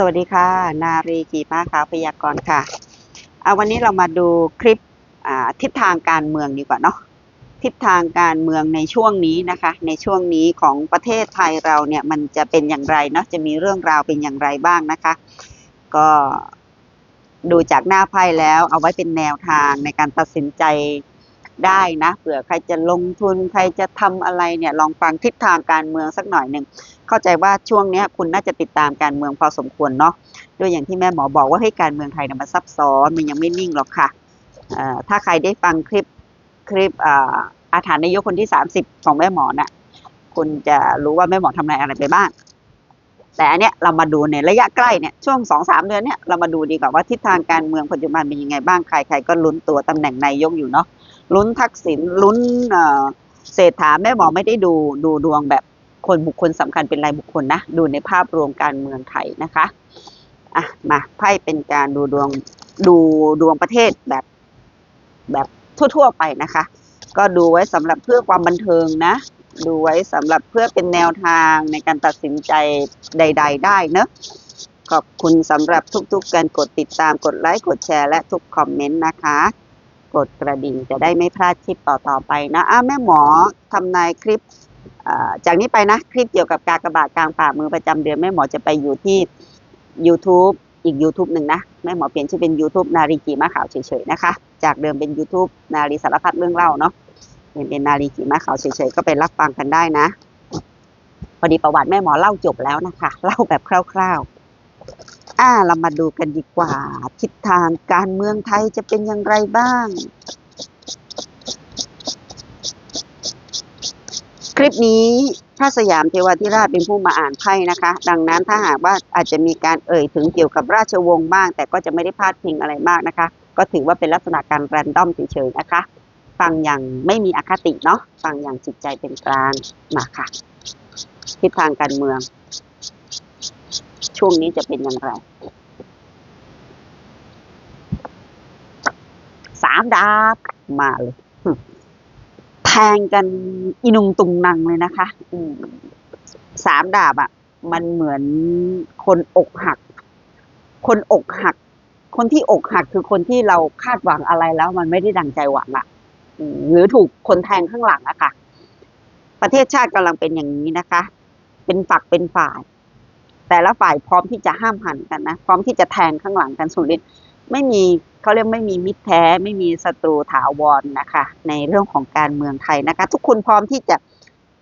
สวัสดีค่ะ นารีกีมาขาวพยากรณ์ค่ะเอาวันนี้เรามาดูคลิปทิศทางการเมืองดีกว่าเนาะทิศทางการเมืองในช่วงนี้นะคะ ในช่วงนี้ของประเทศไทยเราเนี่ยมันจะเป็นอย่างไรเนาะจะมีเรื่องราวเป็นอย่างไรบ้างนะคะ ก็ดูจากหน้าไพ่แล้วเอาไว้เป็นแนวทางในการตัดสินใจ ได้นะเผื่อใครจะลงทุนใครจะทำอะไรเนี่ยลองฟังทิศทางการเมืองสักหน่อยหนึ่งเข้าใจว่าช่วงนี้คุณน่าจะติดตามการเมืองพอสมควรเนาะด้วยอย่างที่แม่หมอบอกว่าให้การเมืองไทยเนี่ยมันซับซ้อนมันยังไม่นิ่งหรอกค่ะถ้าใครได้ฟังคลิปคลิปอาอาถรรพ์นายกคนที่ 30 ของแม่หมอน่ะคุณจะรู้ว่าแม่หมอทำอะไรอะไรไปบ้างแต่อันเนี้ยเรามาดูในระยะใกล้เนี่ยช่วงสองสามเดือนเนี่ยเรามาดูดีกว่าว่าทิศทางการเมืองปัจจุบันเป็นยังไงบ้างใครใครก็ลุ้นตัวตำแหน่งนายกอยู่เนาะ ลุ้นทักษิณลุ้นเศรษฐาแม่หมอไม่ได้ดูดูดวงแบบคนบุคคลสำคัญเป็นรายบุคคลนะ ดูในภาพรวมการเมืองไทยนะคะอะมาไพ่เป็นการดูดวงดูดวงประเทศแบบแบบทั่ว ๆ ไปนะคะ ก็ดูไว้สำหรับเพื่อความบันเทิงนะ ดูไว้สำหรับเพื่อเป็นแนวทางในการตัดสินใจใด ๆ ได้เนอะขอบคุณสำหรับทุกๆการกดติดตามกดไลค์กดแชร์และทุกคอมเมนต์นะคะ กดกระดิ่งจะได้ไม่พลาดคลิปต่อๆไปนะอ้าแม่หมอทำนายคลิปจากนี้ไปนะคลิปเกี่ยวกับการกระบาดกลางฝ่ามือประจำเดือนแม่หมอจะไปอยู่ที่ YouTube อีก YouTube หนึ่งนะแม่หมอเปลี่ยนชื่อเป็น YouTube นารีกีมาขาวเฉยๆนะคะ จากเดิมเป็น YouTube นารีสารพัดเรื่องเล่าเนาะเปลี่ยนเป็นนารีกีมาขาวเฉยๆก็ไปรับฟังกันได้นะพอดีประวัติแม่หมอเล่าจบแล้วนะคะ เล่าแบบคร่าว ๆ อ่าเรามาดูกันดีกว่า ทิศทางการเมืองไทยจะเป็นอย่างไรบ้าง คลิปนี้พระสยามเทวาธิราชเป็นผู้มาอ่านไพ่นะคะ ดังนั้นถ้าหากว่าอาจจะมีการเอ่ยถึงเกี่ยวกับราชวงศ์บ้าง แต่ก็จะไม่ได้พาดพิงอะไรมากนะคะ ก็ถือว่าเป็นลักษณะการแรนดอมเฉยๆนะคะ ฟังอย่างไม่มีอคติเนาะฟังอย่างจิตใจเป็นกลางมาค่ะ ทิศทางการเมือง ช่วงนี้จะเป็นอย่างไรสามดาบมาเลยแทงกันอินุงตุงนังเลยนะคะสามดาบอะ่ะ มันเหมือนคนอกหัก คนอกหัก คนที่อกหักคือคนที่เราคาดหวังอะไรแล้ว มันไม่ได้ดังใจหวังอะ่ะหรือถูกคนแทงข้างหลังอะค่ะ ประเทศชาติกำลังเป็นอย่างนี้นะคะ เป็นฝักเป็นฝ่าย แต่ละฝ่ายพร้อมที่จะห้ามหันกันนะ พร้อมที่จะแทงข้างหลังกันสุรินทร์ไม่มีเขาเรียกไม่มีมิตรแท้ ไม่มีศัตรูถาวรนะคะ ในเรื่องของการเมืองไทยนะคะ ทุกคนพร้อมที่จะ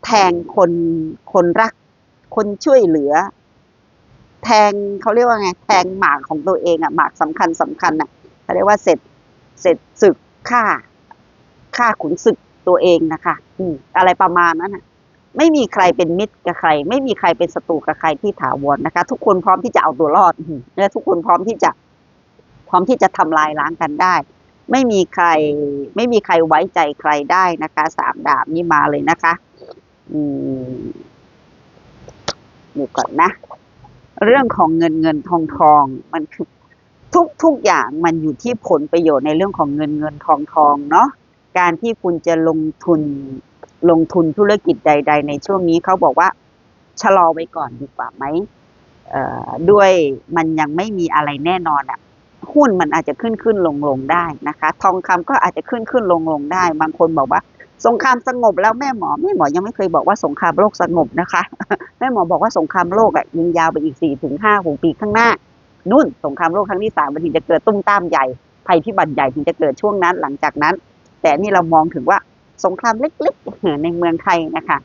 แทงคนคนรัก คนช่วยเหลือ แทงเขาเรียกว่าไง แทงหมากของตัวเองอะหมากสำคัญสำคัญอะเขาเรียกว่าเสร็จเสร็จศึกฆ่าฆ่าขุนศึกตัวเองนะคะ อืมอะไรประมาณนั้นนะ ไม่มีใครเป็นมิตรกับใคร ไม่มีใครเป็นศัตรูกับใครที่ถาวรนะคะ ทุกคนพร้อมที่จะเอาตัวรอดอืมและทุกคนพร้อมที่จะ พร้อมที่จะทำลายล้างกันได้ ไม่มีใคร ไม่มีใครไว้ใจใครได้นะคะสามดาบนี่มาเลยนะคะ อืมดูก่อนนะ เรื่องของเงินเงินทองทองมันคือทุกทุกอย่างมันอยู่ที่ผลประโยชน์ในเรื่องของเงินเงินทองทองเนาะการที่คุณจะลงทุน ลงทุนธุรกิจใด ๆ ในช่วงนี้เขาบอกว่าชะลอไว้ก่อนดีกว่าไหมด้วยมันยังไม่มีอะไรแน่นอนอะหุ้นมันอาจจะขึ้นขึ้นลงลงได้นะคะ ทองคำก็อาจจะขึ้นขึ้นลงลงได้ บางคนบอกว่า สงครามสงบแล้วแม่หมอแม่หมอยังไม่เคยบอกว่าสงครามโลกสงบนะคะ แม่หมอบอกว่าสงครามโลกอะยิงยาวไปอีกสี่ถึงห้าหกปีข้างหน้านู่นสงครามโลกครั้งที่สามมันถึงจะเกิดตุ้มตามใหญ่ภัยพิบัติใหญ่ถึงจะเกิดช่วงนั้น หลังจากนั้น แต่นี่เรามองถึงว่า สงครามเล็กๆในเมืองไทยนะคะ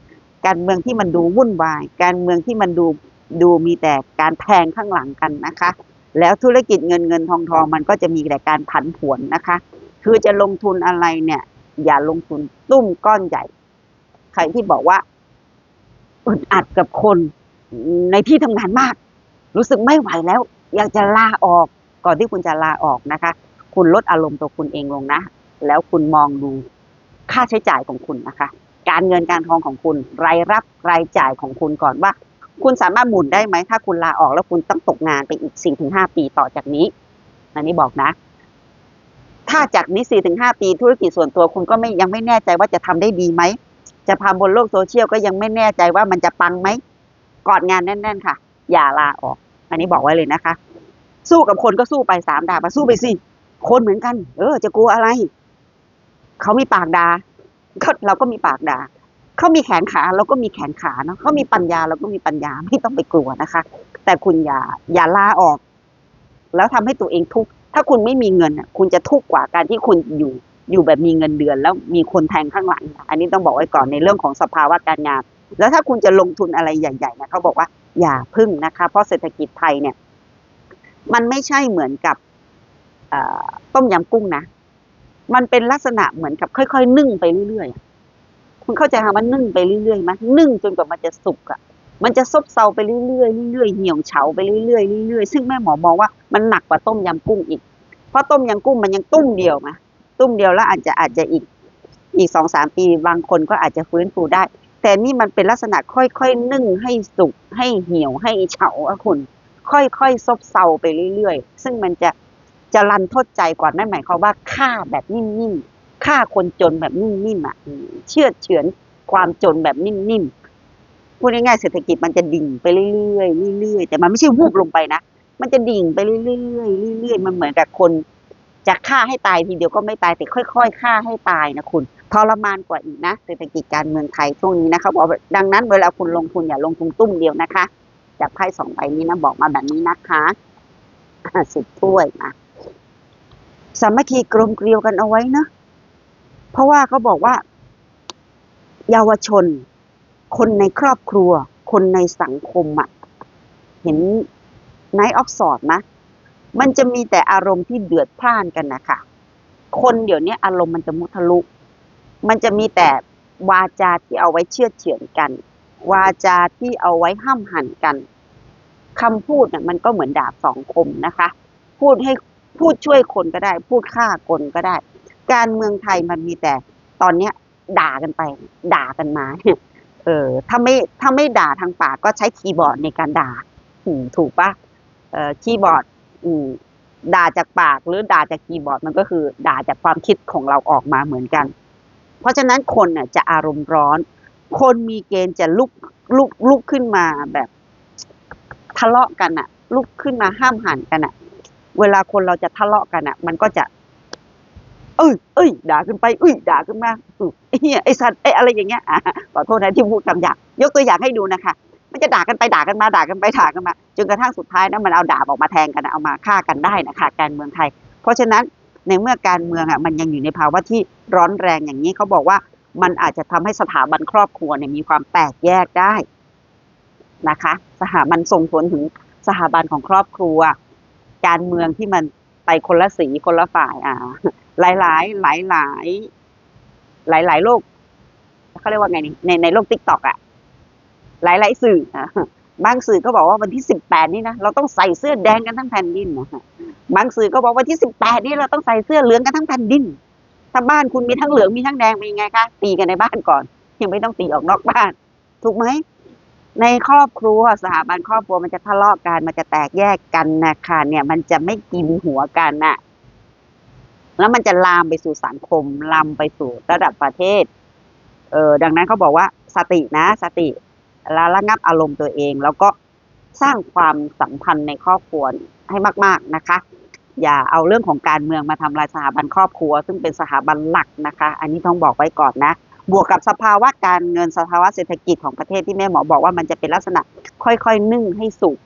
การเมืองที่มันดูวุ่นวาย การเมืองที่มันดูดูมีแต่การแทงข้างหลังกันนะคะ แล้วธุรกิจเงินเงินทองทองมันก็จะมีแต่การผันผวนนะคะ คือจะลงทุนอะไรเนี่ย อย่าลงทุนตุ้มก้อนใหญ่ ใครที่บอกว่าอึดอัดกับคนในที่ทำงานมาก รู้สึกไม่ไหวแล้ว อยากจะลาออกก่อนที่คุณจะลาออกนะคะ คุณลดอารมณ์ตัวคุณเองลงนะ แล้วคุณมองดู ค่าใช้จ่ายของคุณนะคะ การเงินการทองของคุณ รายรับรายจ่ายของคุณก่อนว่า คุณสามารถหมุนได้ไหม ถ้าคุณลาออกแล้วคุณต้องตกงานไปอีกสี่ถึงห้าปีต่อจากนี้ อันนี้บอกนะ ถ้าจากนี้สี่ถึงห้าปีธุรกิจส่วนตัวคุณก็ไม่ยังไม่แน่ใจว่าจะทำได้ดีไหม จะทำบนโลกโซเชียลก็ยังไม่แน่ใจว่ามันจะปังไหมกอดงานแน่น ๆ ค่ะ อย่าลาออก อันนี้บอกไว้เลยนะคะ สู้กับคนก็สู้ไปสามดาบมาสู้ไปสิคนเหมือนกัน เออ จะกลัวอะไร เขามีปากดาก็เราก็มีปากดาเขามีแขนขาเราก็มีแขนขาเนาะเขามีปัญญาเราก็มีปัญญาไม่ต้องไปกลัวนะคะ แต่คุณอย่าอย่าลาออก แล้วทำให้ตัวเองทุกข์ถ้าคุณไม่มีเงินคุณจะทุกข์กว่าการที่คุณอยู่อยู่แบบมีเงินเดือน แล้วมีคนแทงข้างหลัง อันนี้ต้องบอกไว้ก่อนในเรื่องของสภาวะการงาน แล้วถ้าคุณจะลงทุนอะไรใหญ่ๆนะเขาบอกว่าอย่าพึ่งนะคะ เพราะเศรษฐกิจไทยเนี่ย มันไม่ใช่เหมือนกับต้มยำกุ้งนะ มันเป็นลักษณะเหมือนกับค่อยๆนึ่งไปเรื่อยๆอะคุณเข้าใจคำว่านึ่งไปเรื่อยๆไหมนึ่งจนกว่ามันจะสุกอะ มันจะซบเซาไปเรื่อยๆเรื่อยๆเหี่ยวเฉาไปเรื่อยๆเรื่อยๆซึ่งแม่หมอมองว่ามันหนักกว่าต้มยำกุ้งอีก เพราะต้มยำกุ้งมันยังตุ้มเดียวมาตุ้มเดียวแล้วอาจจะอาจจะอีกอีกสองสามปีบางคนก็อาจจะฟื้นฟูได้ แต่นี่มันเป็นลักษณะค่อยๆนึ่งให้สุกให้เหี่ยวให้เฉาอะคุณ ค่อยๆซบเซาไปเรื่อยๆ ซึ่งมันจะ จะรันทดใจกว่านั่นหมายความว่าฆ่าแบบนิ่มๆฆ่าคนจนแบบนิ่มๆอะเชื่อเฉือนความจนแบบนิ่มๆพูดง่ายๆเศรษฐกิจมันจะดิ่งไปเรื่อยๆเรื่อยๆแต่มันไม่ใช่วูบลงไปนะมันจะดิ่งไปเรื่อยๆเรื่อยๆมันเหมือนกับคนจะฆ่าให้ตายทีเดียวก็ไม่ตายแต่ค่อยๆฆ่าให้ตายนะคุณทรมานกว่าอีกนะเศรษฐกิจการเมืองไทยช่วงนี้นะคะบอกดังนั้นเวลาคุณลงทุนอย่าลงทุนตุ้มเดียวนะคะ จากไพ่สองใบนี้นะบอกมาแบบนี้นะคะอะสิบถ้วยมา สามัคคีกลมเกลียวกันเอาไว้นะ เพราะว่าเขาบอกว่า เยาวชน คนในครอบครัว คนในสังคมอะ่ะเห็นไนท์ออกสอดนะมันจะมีแต่อารมณ์ที่เดือดพล่านกันนะคะคนเดี๋ยวนี้อารมณ์มันจะมุทะลุ มันจะมีแต่วาจาที่เอาไว้เชื่อเฉือนกัน วาจาที่เอาไว้ห้ามหันกันคำพูดเนี่ยมันก็เหมือนดาบสองคมนะคะ พูดให้ พูดช่วยคนก็ได้ พูดฆ่าคนก็ได้ การเมืองไทยมันมีแต่ตอนเนี้ย ด่ากันไป ด่ากันมาเออถ้าไม่ถ้าไม่ด่าทางปากก็ใช้คีย์บอร์ดในการด่าถูกปะเอ่อคีย์บอร์ดอืมด่าจากปากหรือด่าจากคีย์บอร์ดมันก็คือ ด่าจากความคิดของเราออกมาเหมือนกัน เพราะฉะนั้นคนเนี่ยจะอารมณ์ร้อน คนมีเกณฑ์จะลุกลุกลุกขึ้นมาแบบทะเลาะกันอะลุกขึ้นมาห้ามหันกันอะ เวลาคนเราจะทะเลาะกันอะมันก็จะ เอ้ยเอ้ยด่าขึ้นไปเอ้ยด่าขึ้นมาอื้อไอ้เหี้ยไอ้สัตว์ไอ้อะไรอย่างเงี้ยอะขอโทษนะที่พูดคำหยาบยกตัวอย่างให้ดูนะคะมันจะด่ากันไปด่ากันมาด่ากันไปด่ากันมาจนกระทั่งสุดท้ายนะมันเอาดาบออกมาแทงกันเอามาฆ่ากันได้นะคะการเมืองไทย เพราะฉะนั้นในเมื่อการเมืองอะมันยังอยู่ในภาวะที่ร้อนแรงอย่างนี้เขาบอกว่ามันอาจจะทำให้สถาบันครอบครัวเนี่ยมีความแตกแยกได้นะคะ สถาบันส่งผลถึงสถาบันของครอบครัว การเมืองที่มันไปคนละสีคนละฝ่าย อ่า หลายหลายหลายหลายหลายหลายโลกเขาเรียกว่าไงนี่ในในโลกติ๊กต็อกอะ หลายหลายสื่ออบางสื่อก็บอกว่าวันที่สิบแปดนี่นะเราต้องใส่เสื้อแดงกันทั้งแผ่นดินนะบางสื่อก็บอกวันที่สิบแปดนี่เราต้องใส่เสื้อเหลืองกันทั้งแผ่นดิน ถ้าบ้านคุณมีทั้งเหลืองมีทั้งแดงเป็นยังไงคะตีกันในบ้านก่อน ยังไม่ต้องตีออกนอกบ้าน ถูกไหม ในครอบครัวสถาบันครอบครัวมันจะทะเลาะกันมันจะแตกแยกกันนะคะเนี่ยมันจะไม่กินหัวกันน่ะ แล้วมันจะลามไปสู่สังคมลามไปสู่ระดับประเทศ เออดังนั้นเขาบอกว่าสตินะ สติล้วระงับอารมณ์ตัวเอง แล้วก็สร้างความสัมพันธ์ในครอบครัวให้มาก ๆนะคะ อย่าเอาเรื่องของการเมืองมาทำลายสถาบันครอบครัว ซึ่งเป็นสถาบันหลักนะคะ อันนี้ต้องบอกไว้ก่อนนะ บวกกับสภาวะการเงินสภาวะเศรษฐกิจของประเทศที่แม่หมอบอกว่ามันจะเป็นลักษณะ ค่อยๆนึ่งให้สุก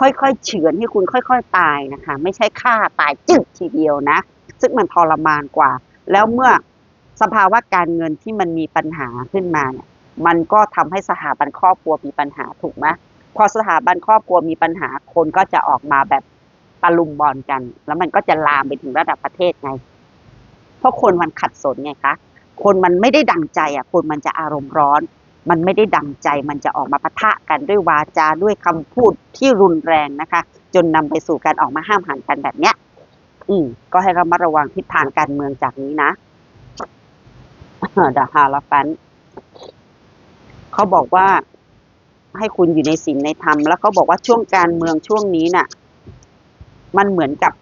ค่อยๆเฉือนให้คุณค่อย ๆ ตายนะคะ ไม่ใช่ฆ่าตายจึ๊กทีเดียวนะ ซึ่งมันทรมานกว่า แล้วเมื่อสภาวะการเงินที่มันมีปัญหาขึ้นมาเนี่ยมันก็ทำให้สถาบันครอบครัวมีปัญหาถูกไหมพอสถาบันครอบครัวมีปัญหาคนก็จะออกมาแบบตะลุมบอลกัน แล้วมันก็จะลามไปถึงระดับประเทศไง เพราะคนมันขัดสนไงคะ คนมันไม่ได้ดังใจอะคนมันจะอารมณ์ร้อน มันไม่ได้ดังใจมันจะออกมาปะทะกันด้วยวาจาด้วยคำพูดที่รุนแรงนะคะ จนนำไปสู่การออกมาห้ามหันกันแบบเนี้ย อืมก็ให้ระมัดระวังทิศทางการเมืองจากนี้นะเดาฮาลาฟันเขาบอกว่าให้คุณอยู่ในศีลในธรรมแล้วเขาบอกว่าช่วงการเมืองช่วงนี้น่ะ มันเหมือนกับ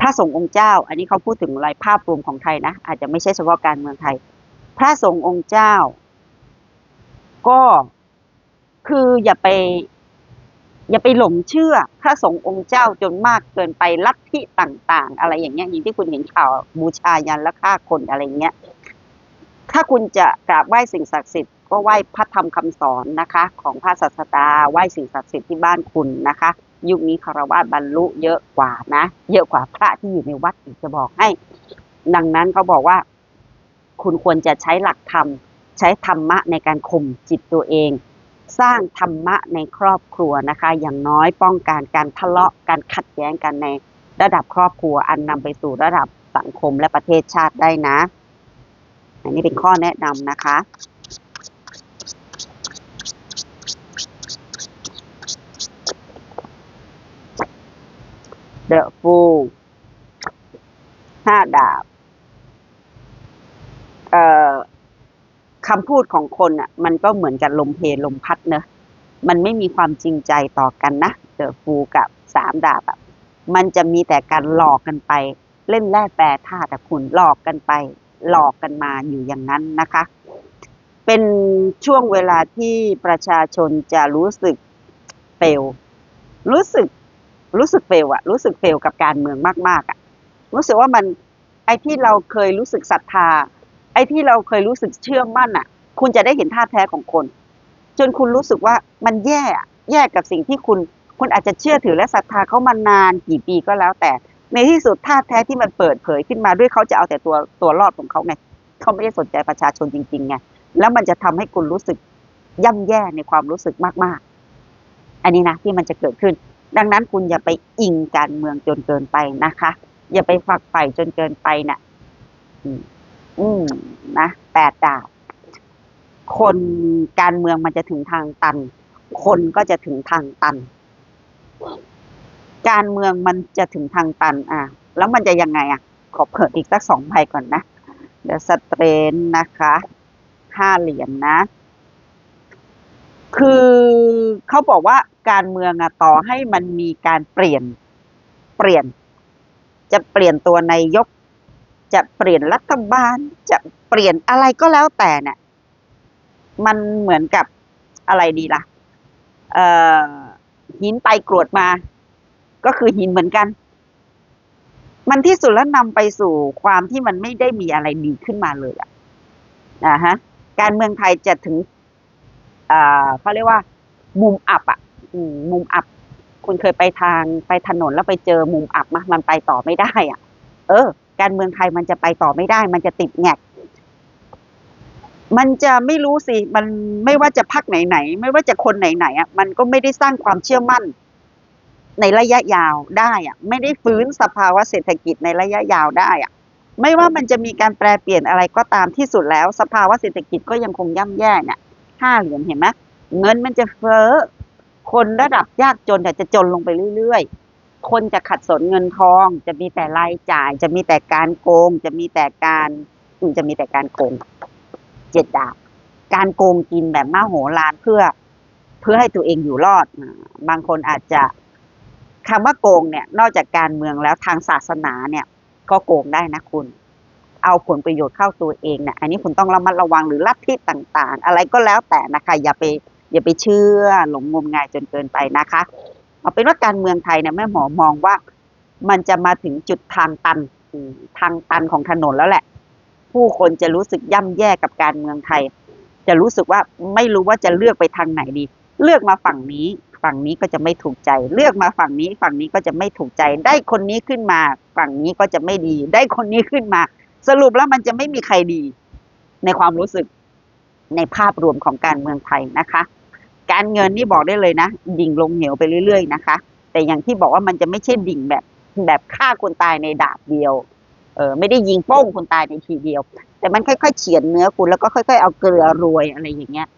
พระสงฆ์องค์เจ้า อันนี้เขาพูดถึงรายภาพรวมของไทยนะ อาจจะไม่ใช่เฉพาะการเมืองไทย พระสงฆ์องค์เจ้า ก็คืออย่าไป อย่าไปหลงเชื่อพระสงฆ์องค์เจ้าจนมากเกินไปลัทธิต่าง ๆ อะไรอย่างเงี้ยอย่างที่คุณเห็นข่าวบูชายันและฆ่าคนอะไรเงี้ยถ้าคุณจะกราบไหว้สิ่งศักดิ์สิทธิ์ก็ไหว้พระธรรมคำสอนนะคะ ของพระศาสดาไหว้สิ่งศักดิ์สิทธิ์ที่บ้านคุณนะคะ ยุคนี้คารวะบรรลุเยอะกว่านะ เยอะกว่าพระที่อยู่ในวัดอีกจะบอกให้ ดังนั้นเขาบอกว่า คุณควรจะใช้หลักธรรม ใช้ธรรมะในการข่มจิตตัวเอง สร้างธรรมะในครอบครัวนะคะ อย่างน้อยป้องกันการทะเลาะการขัดแย้งกันในระดับครอบครัวอันนำไปสู่ระดับสังคมและประเทศชาติได้นะ อันนี้เป็นข้อแนะนำนะคะ The Fool ห้าดาบ เอ่อคำพูดของคนอะ มันก็เหมือนกับลมเพลลมพัดเนอะมันไม่มีความจริงใจต่อกันนะเดอะฟูกับสามดาบอะมันจะมีแต่การหลอกกันไป เล่นแร่แปรธาตุคุณหลอกกันไป หลอกกันมาอยู่อย่างนั้นนะคะ เป็นช่วงเวลาที่ประชาชนจะรู้สึกเฟลวรู้สึก รู้สึกเฟลอะรู้สึกเฟลกับการเมืองมาก ๆอะรู้สึกว่ามันไอ้ที่เราเคยรู้สึกศรัทธา ไอ้ที่เราเคยรู้สึกเชื่อมั่นอะคุณจะได้เห็นท่าแท้ของคน จนคุณรู้สึกว่ามันแย่แย่กับสิ่งที่คุณคุณอาจจะเชื่อถือและศรัทธาเขามานานกี่ปีก็แล้ว แต่ในที่สุดท่าแท้ที่มันเปิดเผยขึ้นมาด้วยเขาจะเอาแต่ตัวตัวรอดของเขาไงเขาไม่ได้สนใจประชาชนจริงๆไงแล้วมันจะทำให้คุณรู้สึกย่ำแย่ในความรู้สึกมากๆ อันนี้นะที่มันจะเกิดขึ้น ดังนั้นคุณอย่าไปอิงการเมืองจนเกินไปนะคะ อย่าไปฝักใฝ่จนเกินไปน่ะอืมอืมนะแปดดาวคนการเมืองมันจะถึงทางตัน คนก็จะถึงทางตัน การเมืองมันจะถึงทางตัน อะ แล้วมันจะยังไงอะ ขอเปิดอีกสักสองใบก่อนนะ เดี๋ยวสเตรนนะคะห้าเหรียญนะ คือเขาบอกว่าการเมืองอะต่อให้มันมีการเปลี่ยนเปลี่ยน จะเปลี่ยนตัวนายก จะเปลี่ยนรัฐบาล จะเปลี่ยนอะไรก็แล้วแต่เนี่ย มันเหมือนกับอะไรดีล่ะเอ่อหินไปกรวดมา ก็คือหินเหมือนกัน มันที่สุดแล้วนำไปสู่ความที่มันไม่ได้มีอะไรดีขึ้นมาเลยอะนะฮะการเมืองไทยจะถึง อ่อเขาเรียกว่า มุมอับอะอืมมุมอับ คุณเคยไปทางไปถนนแล้วไปเจอมุมอับมะมันไปต่อไม่ได้อะ เออ การเมืองไทยมันจะไปต่อไม่ได้ มันจะติดแงกมันจะไม่รู้สิ มันไม่ว่าจะพักไหนๆ ไม่ว่าจะคนไหนๆอะ มันก็ไม่ได้สร้างความเชื่อมั่น ในระยะยาวได้อะ ไม่ได้ฟื้นสภาวะเศรษฐกิจในระยะยาวได้อะ ไม่ว่ามันจะมีการแปลเปลี่ยนอะไรก็ตามที่สุดแล้ว สภาวะเศรษฐกิจก็ยังคงย่ำแย่เนี่ย ห้าเหรียญเห็นไหมเงินมันจะเฟ้อ คนระดับยากจนแต่จะจนลงไปเรื่อยๆ คนจะขัดสนเงินทอง จะมีแต่รายจ่าย จะมีแต่การโกง จะมีแต่การอืมจะมีแต่การโกงเจ็ดดาบการโกงกินแบบมาโหฬารเพื่อ เพื่อให้ตัวเองอยู่รอด บางคนอาจจะคำว่าโกงเนี่ย นอกจากการเมืองแล้วทางศาสนาเนี่ย ก็โกงได้นะคุณ เอาผลประโยชน์เข้าตัวเองเนี่ยอันนี้คุณต้องระมัดระวังหรือลัทธิต่างๆ อะไรก็แล้วแต่นะคะ อย่าไปอย่าไปเชื่อหลงงมงายจนเกินไปนะคะ เอาเป็นว่าการเมืองไทยเนี่ยแม่หมอมองว่ามันจะมาถึงจุดทางตันทางตันของถนนแล้วแหละ ผู้คนจะรู้สึกย่ำแย่กับการเมืองไทย จะรู้สึกว่าไม่รู้ว่าจะเลือกไปทางไหนดี เลือกมาฝั่งนี้ ฝั่งนี้ก็จะไม่ถูกใจ เลือกมาฝั่งนี้ ฝั่งนี้ก็จะไม่ถูกใจ ได้คนนี้ขึ้นมา ฝั่งนี้ก็จะไม่ดี ได้คนนี้ขึ้นมา สรุปแล้วมันจะไม่มีใครดีในความรู้สึกในภาพรวมของการเมืองไทยนะคะ การเงินนี่บอกได้เลยนะดิ่งลงเหวไปเรื่อย ๆ นะคะ แต่อย่างที่บอกว่ามันจะไม่ใช่ดิ่งแบบแบบฆ่าคนตายในดาบเดียวเออไม่ได้ยิงโป้งคนตายในทีเดียว แต่มันค่อยๆเฉียนเนื้อคุณแล้วก็ค่อย ๆ เอาเกลือโรยอะไรอย่างเงี้ย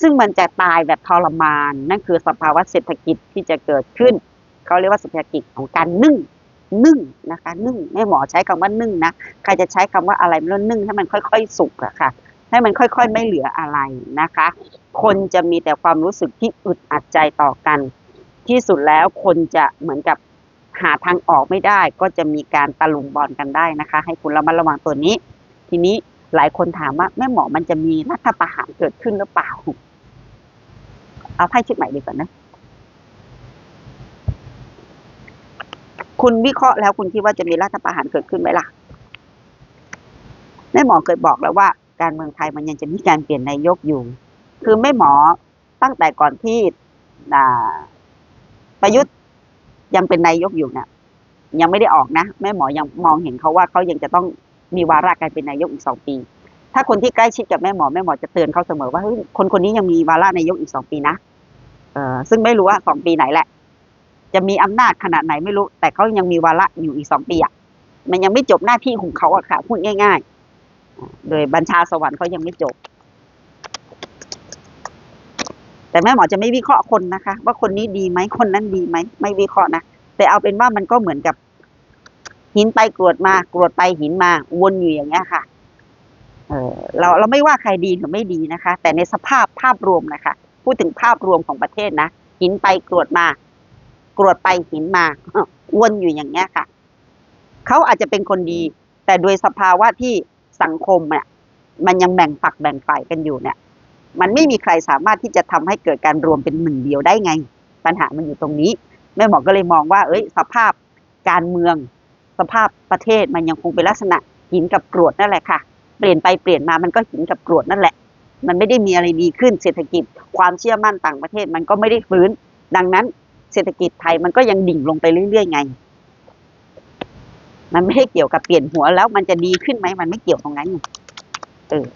ซึ่งมันจะตายแบบทรมาน นั่นคือสภาวะเศรษฐกิจที่จะเกิดขึ้น เขาเรียกว่าเศรษฐกิจของการนึ่ง นึ่งนะคะนึ่งแม่หมอใช้คำว่านึ่งนะใครจะใช้คำว่าอะไรไม่รู้นึ่งให้มันค่อย ๆ สุกอะค่ะ ให้มันค่อยๆ ไม่เหลืออะไรนะคะ คนจะมีแต่ความรู้สึกที่อึดอัดใจต่อกัน ที่สุดแล้วคนจะเหมือนกับหาทางออกไม่ได้ ก็จะมีการตะลุมบอลกันได้นะคะ ให้คุณระมัดระวังตัวนี้ ทีนี้หลายคนถามว่าแม่หมอมันจะมีรัฐประหารเกิดขึ้นหรือเปล่า เอาไพ่ชุดใหม่ดีกว่านะ คุณวิเคราะห์แล้วคุณคิดว่าจะมีรัฐประหารเกิดขึ้นไหมล่ะแม่หมอเคยบอกแล้วว่า การเมืองไทยมันยังจะมีการเปลี่ยนนายกอยู่ คือแม่หมอตั้งแต่ก่อนที่ประยุทธ์ยังเป็นนายกอยู่เนี่ยยังไม่ได้ออกนะแม่หมอยังมองเห็นเขาว่าเขายังจะต้องมีวาระการเป็นนายกอีกสองปี ถ้าคนที่ใกล้ชิดกับแม่หมอแม่หมอจะเตือนเขาเสมอว่าเฮ้ยคนคนนี้ยังมีวาระนายกอีกสองปีนะเออซึ่งไม่รู้ว่าสองปีไหนแหละ จะมีอำนาจขนาดไหนไม่รู้ แต่เขายังมีวาระอยู่อีกสองปีอะมันยังไม่จบหน้าที่ของเขาอะค่ะพูดง่าย ๆ โดยบัญชาสวรรค์เขายังไม่จบ แต่แม่หมอจะไม่วิเคราะห์คนนะคะ ว่าคนนี้ดีไหมคนนั้นดีไหมไม่วิเคราะห์นะแต่เอาเป็นว่ามันก็เหมือนกับ หินไปกรวดมากรวดไปหินมาวนอยู่อย่างเงี้ยค่ะ เออเราเราไม่ว่าใครดีหรือไม่ดีนะคะ แต่ในสภาพภาพรวมนะคะ พูดถึงภาพรวมของประเทศนะหินไปกรวดมา กรวดไปหินมาวนอยู่อย่างเงี้ยค่ะ เขาอาจจะเป็นคนดี แต่โดยสภาวะที่สังคมเนี่ยมันยังแบ่งฝักแบ่งฝ่ายกันอยู่เนี่ย มันไม่มีใครสามารถที่จะทำให้เกิดการรวมเป็นหนึ่งเดียวได้ไง ปัญหามันอยู่ตรงนี้แม่หมอก็เลยมองว่า เอ้ย สภาพการเมือง สภาพประเทศมันยังคงเป็นลักษณะหินกับกรวดนั่นแหละค่ะ เปลี่ยนไปเปลี่ยนมามันก็หินกับกรวดนั่นแหละ มันไม่ได้มีอะไรดีขึ้นเศรษฐกิจ ความเชื่อมั่นต่างประเทศมันก็ไม่ได้ฟื้น ดังนั้น เศรษฐกิจไทยมันก็ยังดิ่งลงไปเรื่อยๆไง มันไม่ได้เกี่ยวกับเปลี่ยนหัวแล้วมันจะดีขึ้นไหมมันไม่เกี่ยวตรงนั้นไงเออ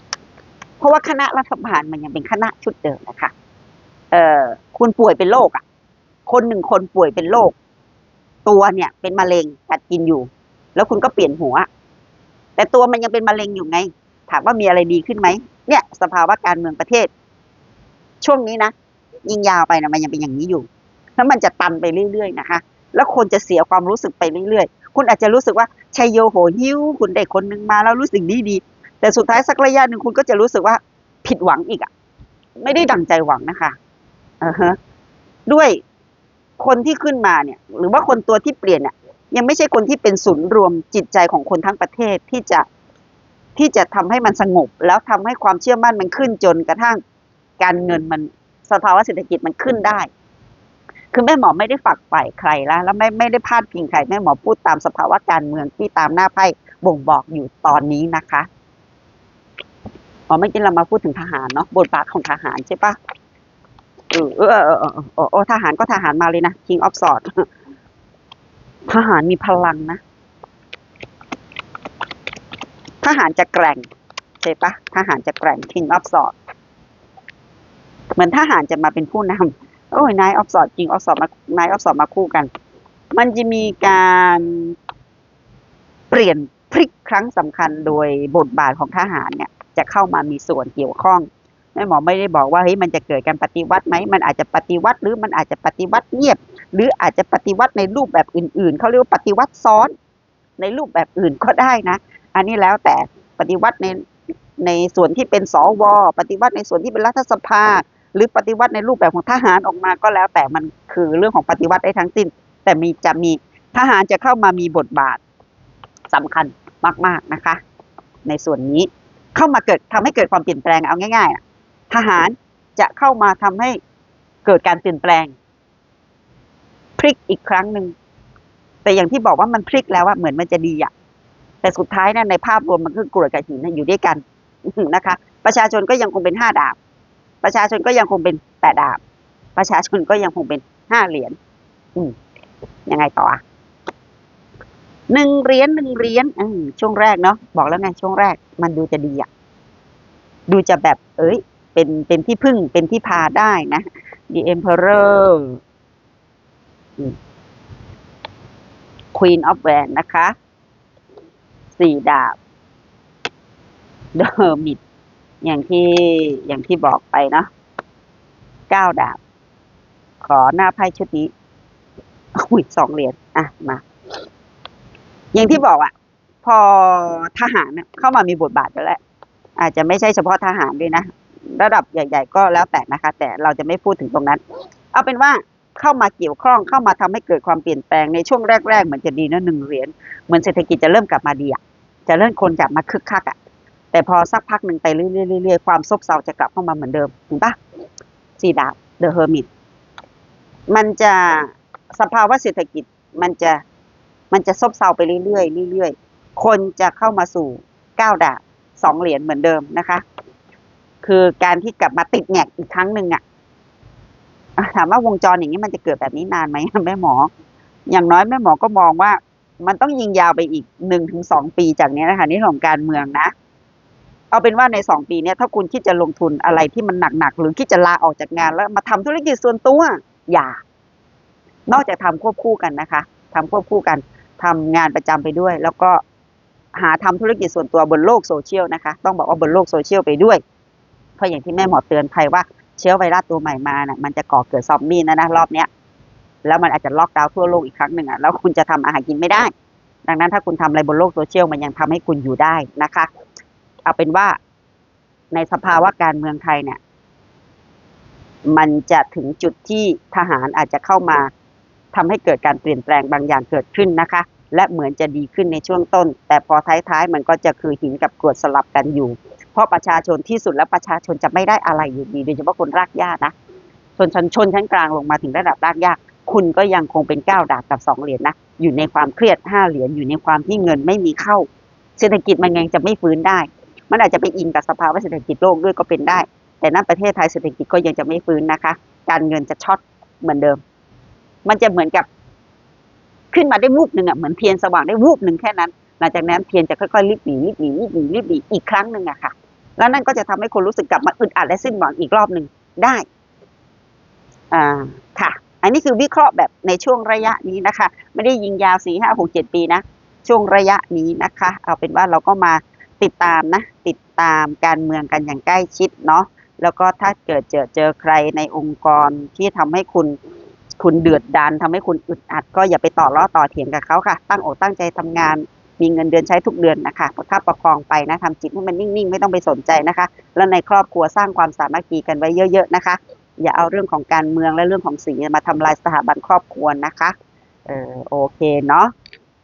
เพราะว่าคณะรัฐบาลมันยังเป็นคณะชุดเดิมนะคะ เออคุณป่วยเป็นโรคอะ คนหนึ่งคนป่วยเป็นโรคตัวเนี่ย เป็นมะเร็งกัดกินอยู่ แล้วคุณก็เปลี่ยนหัว แต่ตัวมันยังเป็นมะเร็งอยู่ไง ถามว่ามีอะไรดีขึ้นไหมเนี่ย สภาวะการเมืองประเทศ ช่วงนี้นะยิ่งยาวไปนะมันยังเป็นอย่างนี้อยู่ แล้วมันจะตันไปเรื่อยๆนะคะ แล้วคนจะเสียความรู้สึกไปเรื่อยๆ คุณอาจจะรู้สึกว่าชัยโยโหหิวคุณได้คนหนึ่งมาแล้วรู้สึกดีดีๆแต่สุดท้ายสักระยะหนึ่งคุณก็จะรู้สึกว่าผิดหวังอีกอะไม่ได้ดังใจหวังนะคะอ่าฮะด้วยคนที่ขึ้นมาเนี่ย หรือว่าคนตัวที่เปลี่ยนเนี่ยยังไม่ใช่คนที่เป็นศูนย์รวมจิตใจของคนทั้งประเทศที่จะที่จะทำให้มันสงบ แล้วทำให้ความเชื่อมั่นมันขึ้นจนกระทั่งการเงินมันสภาวะเศรษฐกิจมันขึ้นได้ คือแม่หมอไม่ได้ฝักฝ่ายใครแล้วแล้วไม่ไม่ได้พาดพิงใครแม่หมอพูดตามสภาวะการเมืองที่ตามหน้าไพ่บ่งบอกอยู่ตอนนี้นะคะอ๋อไม่กินเรามาพูดถึงทหารเนาะบทบาทของทหารใช่ปะเออเออเออเออเออเออทหารก็ทหารมาเลยนะ King of Swords ทหารมีพลังนะ ทหารจะแกร่งใช่ปะทหารจะแกร่ง King of Swords เหมือนทหารจะมาเป็นผู้นำ โอ้ยนายออฟสอดจริงออฟสอดมานายออฟสอดมาคู่กัน มันจะมีการเปลี่ยนพลิกครั้งสำคัญโดยบทบาทของทหารเนี่ย จะเข้ามามีส่วนเกี่ยวข้องแม่หมอไม่ได้บอกว่าเฮ้ยมันจะเกิดการปฏิวัติไหมมันอาจจะปฏิวัติหรือมันอาจจะปฏิวัติเงียบ หรืออาจจะปฏิวัติในรูปแบบอื่น ๆเขาเรียกว่าปฏิวัติซ้อนในรูปแบบอื่นก็ได้นะ อันนี้แล้วแต่ปฏิวัติในในส่วนที่เป็นสวปฏิวัติในส่วนที่เป็นรัฐสภา หรือปฏิวัติในรูปแบบของทหารออกมาก็แล้ว แต่มันคือเรื่องของปฏิวัติได้ทั้งสิ้น แต่มีจะมีทหารจะเข้ามามีบทบาทสำคัญมาก ๆนะคะ ในส่วนนี้เข้ามาเกิดทำให้เกิดความเปลี่ยนแปลงเอาง่ายๆทหารจะเข้ามาทำให้เกิดการเปลี่ยนแปลง พลิกอีกครั้งหนึ่งแต่อย่างที่บอกว่ามันพลิกแล้วอะเหมือนมันจะดีอะแต่สุดท้ายนะในภาพรวมมันคือกรวดกับหินนอยู่ด้วยกันนะคะ ประชาชนก็ยังคงเป็นห้าดาบ ประชาชนก็ยังคงเป็นแปดดาบ ประชาชนก็ยังคงเป็นห้าเหรียญอืมยังไงต่ออะหนึ่งเหรียญหนึ่งเหรียญอืมช่วงแรกเนาะบอกแล้วไงช่วงแรก มันดูจะดีอะดูจะแบบ เอ้ย เป็นเป็นที่พึ่งเป็นที่พาได้นะ The Emperor Queen of w a n นะคะ สี่ดาบ The Hermit อย่างที่อย่างที่บอกไปเนาะเก้าดาบ ขอหน้าไพ่ชุดนี้อุ้ยสองเหรียญอะมา อย่างที่บอกอะ่ะพอทหารเข้ามามีบทบาทแล้วแหละ อาจจะไม่ใช่เฉพาะทหารด้วยนะ ระดับใหญ่ ๆ ก็แล้วแต่นะคะ แต่เราจะไม่พูดถึงตรงนั้น เอาเป็นว่าเข้ามาเกี่ยวข้องเข้ามาทำให้เกิดความเปลี่ยนแปลงในช่วงแรกๆเหมือนจะดีนะหนึ่งเหรียญเหมือนเศรษฐกิจจะเริ่มกลับมาดีอะจะเริ่มคนจะมาคึกคักอะ แต่พอสักพักหนึ่งไปเรื่อยๆความซบเซาจะกลับเข้ามาเหมือนเดิมถูกปะสี่ดาบ The Hermit มันจะสภาวะเศรษฐกิจมันจะมันจะซบเซาไปเรื่อยๆเรื่อยๆคนจะเข้ามาสู่ก้าวดาบสองเหรียญเหมือนเดิมนะคะ คือการที่กลับมาติดแงกอีกครั้งหนึ่งอะอะถามว่าวงจรอย่างนี้มันจะเกิดแบบนี้นานไหมแม่หมอ อย่างน้อยแม่หมอก็มองว่า มันต้องยิงยาวไปอีกหนึ่งถึงสองปีจากนี้นะคะนี่ของการเมืองนะ เอาเป็นว่าในสองปีนี้ถ้าคุณคิดจะลงทุนอะไรที่มันหนักๆหรือคิดจะลาออกจากงานแล้วมาทำธุรกิจส่วนตัวอย่า นอกจากทำควบคู่กันนะคะทำควบคู่กันทำงานประจำไปด้วย แล้วก็หาทำธุรกิจส่วนตัวบนโลกโซเชียลนะคะ ต้องบอกว่าบนโลกโซเชียลไปด้วย เพราะอย่างที่แม่หมอเตือนภัยว่าเชื้อไวรัสตัวใหม่มาน่ะมันจะก่อเกิดซอมบี้นะนะรอบเนี้ยแล้วมันอาจจะล็อกดาวน์ทั่วโลกอีกครั้งหนึ่งอะแล้วคุณจะทำอาหารกินไม่ได้ ดังนั้นถ้าคุณทำอะไรบนโลกโซเชียลมันยังทำให้คุณอยู่ได้นะคะ เอาเป็นว่าในสภาวะการเมืองไทยเนี่ย มันจะถึงจุดที่ทหารอาจจะเข้ามาทำให้เกิดการเปลี่ยนแปลงบางอย่างเกิดขึ้นนะคะ และเหมือนจะดีขึ้นในช่วงต้น แต่พอท้ายๆ มันก็จะคือหินกับกรวดสลับกันอยู่ เพราะประชาชนที่สุดแล้วประชาชนจะไม่ได้อะไรอยู่ดีโดยเฉพาะคนรากหญ้านะชนชั้นชนชั้นกลางลงมาถึงระดับรากหญ้าคุณก็ยังคงเป็นก้าวดาบกับสองเหรียญนะอยู่ในความเครียดห้าเหรียญอยู่ในความที่เงินไม่มีเข้า เศรษฐกิจมันยังจะไม่ฟื้นได้ มันอาจจะไปอิงกับสภาวะเศรษฐกิจโลกด้วยก็เป็นได้ แต่ณประเทศไทยเศรษฐกิจก็ยังจะไม่ฟื้นนะคะ การเงินจะช็อตเหมือนเดิม มันจะเหมือนกับ ขึ้นมาได้วูบหนึ่งอะเหมือนเทียนสว่างได้วูบหนึ่งแค่นั้น หลังจากนั้นเทียนจะค่อยๆรีบหนีรีบหนีรีบหนีรีบหนีอีกครั้งหนึ่งอะค่ะ แล้วนั่นก็จะทำให้คนรู้สึกกลับมาอึดอัดและสิ้นหวังอีกรอบหนึ่งได้อ่าค่ะ อันนี้คือวิเคราะห์แบบในช่วงระยะนี้นะคะ ไม่ได้ยิงยาวสี่ห้าหกเจ็ดปีนะช่วงระยะนี้นะคะ เอาเป็นว่าเราก็มา ติดตามนะ ติดตามการเมืองกันอย่างใกล้ชิดเนาะแล้วก็ถ้าเกิดเจอเจอใครในองค์กรที่ทำให้คุณคุณเดือดดานทำให้คุณอึดอัด ก็อย่าไปต่อล้อต่อเถียงกับเขาค่ะ ตั้งอกตั้งใจทำงานมีเงินเดือนใช้ทุกเดือนนะคะประคับประคองไปนะทำจิตให้มันนิ่งๆ ไม่ต้องไปสนใจนะคะ แล้วในครอบครัวสร้างความสามัคคีกันไว้เยอะ ๆนะคะ อย่าเอาเรื่องของการเมืองและเรื่องของสีมาทำลายสถาบันครอบครัวนะคะเออโอเคเนาะ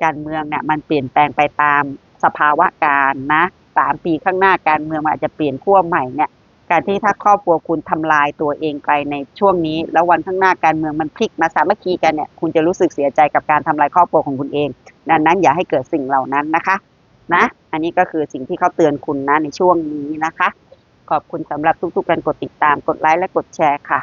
การเมืองเนี่ยมันเปลี่ยนแปลงไปตาม สภาวะการนะสามปีข้างหน้าการเมืองมันอาจจะเปลี่ยนขั้วใหม่เนี่ยการที่ถ้าครอบครัวคุณทำลายตัวเองไปในช่วงนี้ แล้ววันข้างหน้าการเมืองมันพลิกมาสามัคคีกันเนี่ยคุณจะรู้สึกเสียใจกับการทำลายครอบครัวของคุณเอง ดังนั้นอย่าให้เกิดสิ่งเหล่านั้นนะคะ นะ อันนี้ก็คือสิ่งที่เขาเตือนคุณนะในช่วงนี้นะคะ ขอบคุณสำหรับทุกๆการกดติดตามกดไลค์และกดแชร์ค่ะ